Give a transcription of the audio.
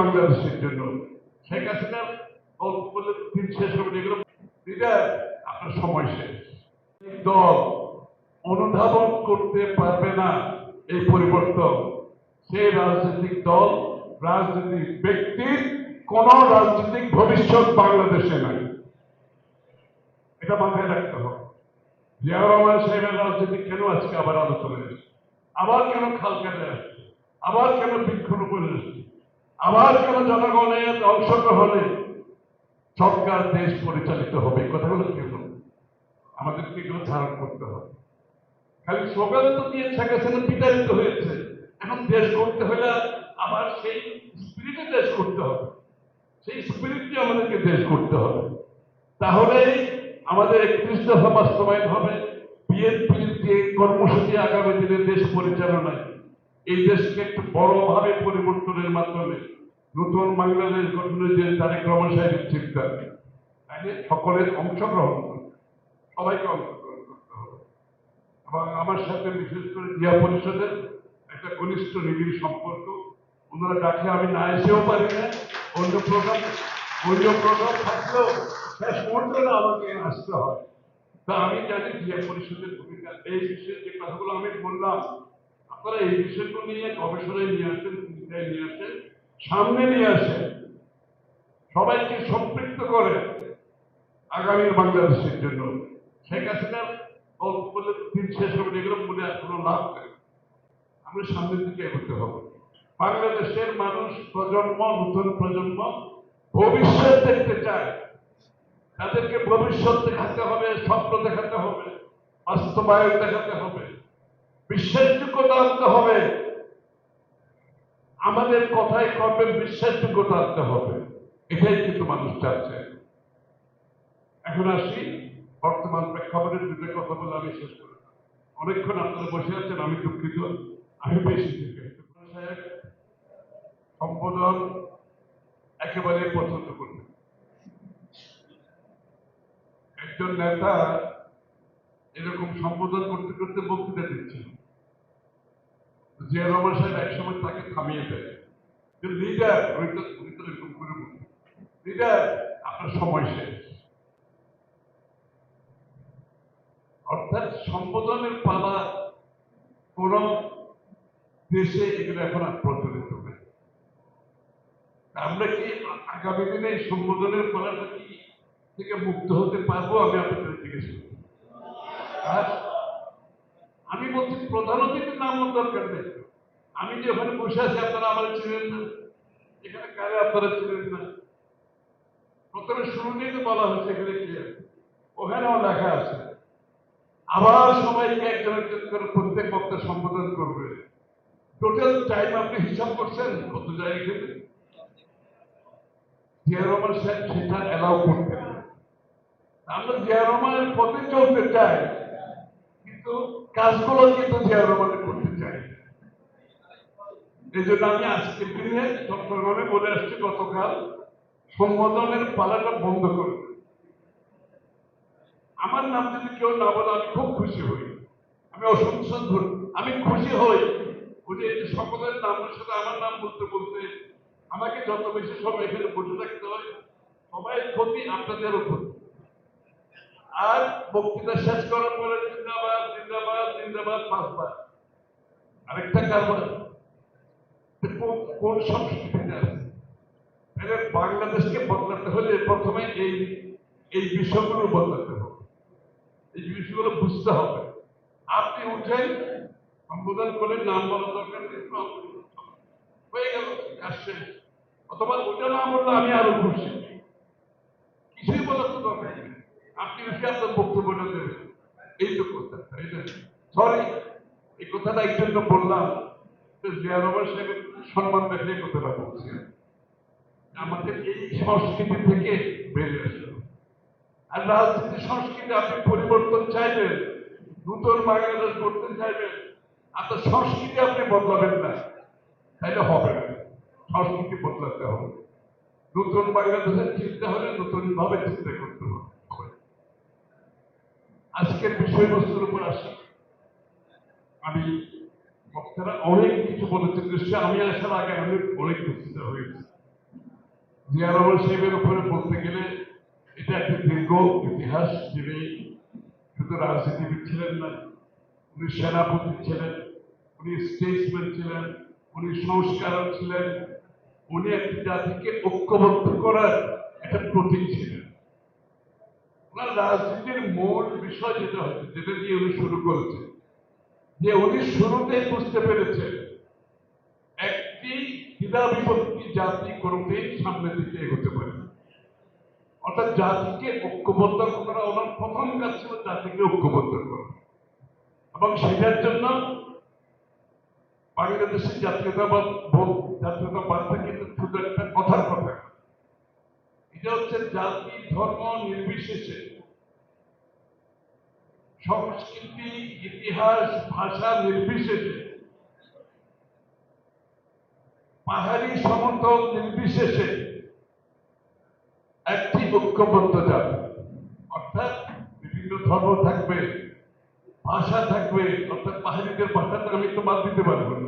বাংলাদেশের জন্য। শেখ হাসিনার বলে দিন শেষ হবে এগুলো লিডার আপনার সময় শেষ। দল অনুধাবন করতে পারবে না এই পরিবর্তন। সেই রাজনৈতিক দল, রাজনৈতিক ব্যক্তির কোন রাজনৈতিক ভবিষ্যৎ বাংলাদেশে নাই। এটা মাথায় রাখতে হবে। জিয়াউর রহমান সাহেবের রাজনীতি কেন আজকে আবার আলোচনায় আসছে আবার কেন খাল কেটে আসছে? আবার কেন বৃক্ষরোপণ আসছে আবার কেন জনগণের অংশগ্রহণে সরকার দেশ পরিচালিত হবে কথাগুলো কেন আমাদেরকে এগুলো ধারণ করতে হবে। খালি স্লোগান তো দিয়ে শেখ বিতাড়িত হয়েছে। এখন দেশ করতে হলে আবার সেই স্পিরিটে দেশ করতে হবে। সেই স্পিরিট দিয়ে আমাদেরকে দেশ করতে হবে। তাহলেই আমাদের একত্রিশ দফা বাস্তবায়ন হবে। বিএনপির যে কর্মসূচি আগামী দিনে দেশ পরিচালনায়, এই দেশকে একটু বড়ভাবে পরিবর্তনের মাধ্যমে নতুন বাংলাদেশ গঠনের যে তারেক রহমান সাহেবের চিন্তা তাহলে সকলের অংশগ্রহণ সবাইকে অংশগ্রহণ করতে হবে। এবং আমার সাথে বিশেষ করে জিয়া পরিষদের একটা ঘনিষ্ঠ নিবিড় সম্পর্ক। ওনারা ডাকলে আমি না এসেও পারি না, অন্য প্রোগ্রাম অন্য প্রোগ্রাম থাকলেও শেষ মুহূর্তে না আমাকে আসতে হয়। তা আমি জানি জিয়া পরিষদের ভূমিকা। এই বিষয়ে যে কথাগুলো আমি বললাম, আপনারা এই বিষয়গুলো নিয়ে গবেষণায় নিয়ে আসেন সামনে নিয়ে আসে। সবাইকে সম্পৃক্ত করে আগামীর বাংলাদেশের জন্য। শেখ হাসিনার দিন শেষ হবে এগুলো মনে আর কোনো লাভ নেই। আমরা সামনের দিকে এগোতে হবে। বাংলাদেশের মানুষ প্রজন্ম, নতুন প্রজন্ম ভবিষ্যৎ দেখতে চায়। তাদেরকে ভবিষ্যৎ দেখাতে হবে, স্বপ্ন দেখাতে হবে, বাস্তবায়ন দেখাতে হবে, বিশ্বাসযোগ্যতা আনতে হবে। আমাদের কথায় কর্মে বিশ্বাসযোগ্যতা আনতে হবে। এটাই কিন্তু মানুষ চাচ্ছে। এখন আসি, বর্তমান প্রেক্ষাপটের দুটো কথা বলে আমি শেষ করি। অনেকক্ষণ আপনারা বসে আছেন, আমি দুঃখিত। আমি বেশি সাহেব, সম্বোধন একেবারে পছন্দ করবেন। একজন নেতা এরকম সম্বোধন করতে করতে বক্তৃতা দিচ্ছিল জিয়া রহমান সাহেব একসময় তাকে থামিয়ে দেয় লিডার ওই তো, উনি লিডার, আপনার সময় শেষ। অর্থাৎ সম্বোধনের পালা কোন দেশে এগুলো এখন আর প্রচলিত নেই। আমরা কি আগামী দিনে সম্বোধনের পালাটা কি থেকে মুক্ত হতে পারব? আমি আপনাদের জিজ্ঞেস করি। আমি বলছি প্রধান অতিথির নাম দরকার নেই। আমি যে ওখানে বসে আছি, আপনারা আমার ছিলেন না। এখানে কারে আপনারা ছিলেন না? প্রথমে শুরুতেই তো বলা হচ্ছে এখানে কি? ওখানেও লেখা আছে, আবার সবাইকে একজন একজন করে প্রত্যেক বক্তা সম্বোধন করবে। টোটাল টাইম আপনি হিসাব করছেন? কত যায় এখানে? জিয়া রহমান সাহেব সেটা অ্যালাউ করতে আমরা জিয়া রহমানের পথে চলতে চাই। কিন্তু কাজগুলো কিন্তু জিয়া রহমানের করতে চাই। এই জন্য আমি আজকের দিনে চট্টগ্রামে বলে আসছি, গতকাল সম্বোধনের পালাটা বন্ধ করবে আমার নাম যদি কেউ না বলে, আমি খুব খুশি হই। আমি ধন্য- আমি খুশি হই। যে এই সকলের নামের সাথে আমার নাম বলতে বলতে আমাকে যত বেশি সময় এখানে বসে থাকতে হয়, সবাই ক্ষতি আপনাদের উপর। আর বক্তৃতা শেষ করার পরে পাঁচবার আরেকটা কোন- তাহলে বাংলাদেশকে বদলাতে হলে প্রথমে এই এই বিষয়গুলো বদলাতে হবে। এই বিষয়গুলো বুঝতে হবে। আপনি উঠেন সম্বোধন করে নাম বলা দরকার নেই, হয়ে গেল অথবা ওটা না বললে আমি আরও খুশি। কিছুই বলার তো আপনি এসে আপনার বক্তব্যটা দেবেন। এই তো কথা সরি এই কথাটা এই জন্য বললাম। সম্মান রেখে কথাটা বলছি আমাদের এই সংস্কৃতি থেকে বেরিয়ে হবে। আর রাজনীতি সংস্কৃতি আপনি পরিবর্তন চাইবেন, নতুন বাংলাদেশ করতে চাইবেন আপনার সংস্কৃতি আপনি বদলাবেন না। তাইলে হবে না। সংস্কৃতি বদলাতে হবে। নতুন বাংলাদেশের চিন্তা হলে নতুন ভাবে চিন্তা করতে হবে। আজকের বিষয়বস্তুর উপর আসি। আমি বক্তারা অনেক কিছু বলেছেন নিশ্চয় আমি আসার আগে অনেক অনেক বক্তৃতা হয়েছে জিয়া রহমান সাহেবের উপরে বলতে গেলে এটা একটা দীর্ঘ ইতিহাস যিনি শুধু রাজনীতিবিদ ছিলেন না, উনি সেনাপতি ছিলেন, উনি স্টেটসম্যান ছিলেন, উনি সংস্কারক ছিলেন, উনি একটি জাতিকে ঐক্যবদ্ধ করার একটা প্রতীক ছিলেন। ওনার রাজনীতির মূল বিষয় যেটা হচ্ছে যেটা দিয়ে উনি শুরু করেছেন যে উনি শুরুতেই বুঝতে পেরেছেন একটি দ্বিধা বিভক্তি জাতি কোনোদিন সামনের দিকে এগোতে পারে অর্থাৎ জাতিকে ঐক্যবদ্ধ করা ওনার প্রথম কাজ ছিল জাতিকে ঐক্যবদ্ধ করা। এবং সেটার জন্য বাংলাদেশের জাতীয়তাবাদ জাতীয়তাবাদটা কিন্তু শুধু একটা কথার কথা। এটা হচ্ছে জাতি ধর্ম নির্বিশেষে সংস্কৃতি, ইতিহাস, ভাষা নির্বিশেষে। পাহাড়ি সমতল নির্বিশেষে একটি ঐক্যবদ্ধ যাবে অর্থাৎ বিভিন্ন ধর্ম থাকবে, ভাষা থাকবে, অর্থাৎ পাহাড়িদের ভাষা তো আমি তো বাদ দিতে পারব। না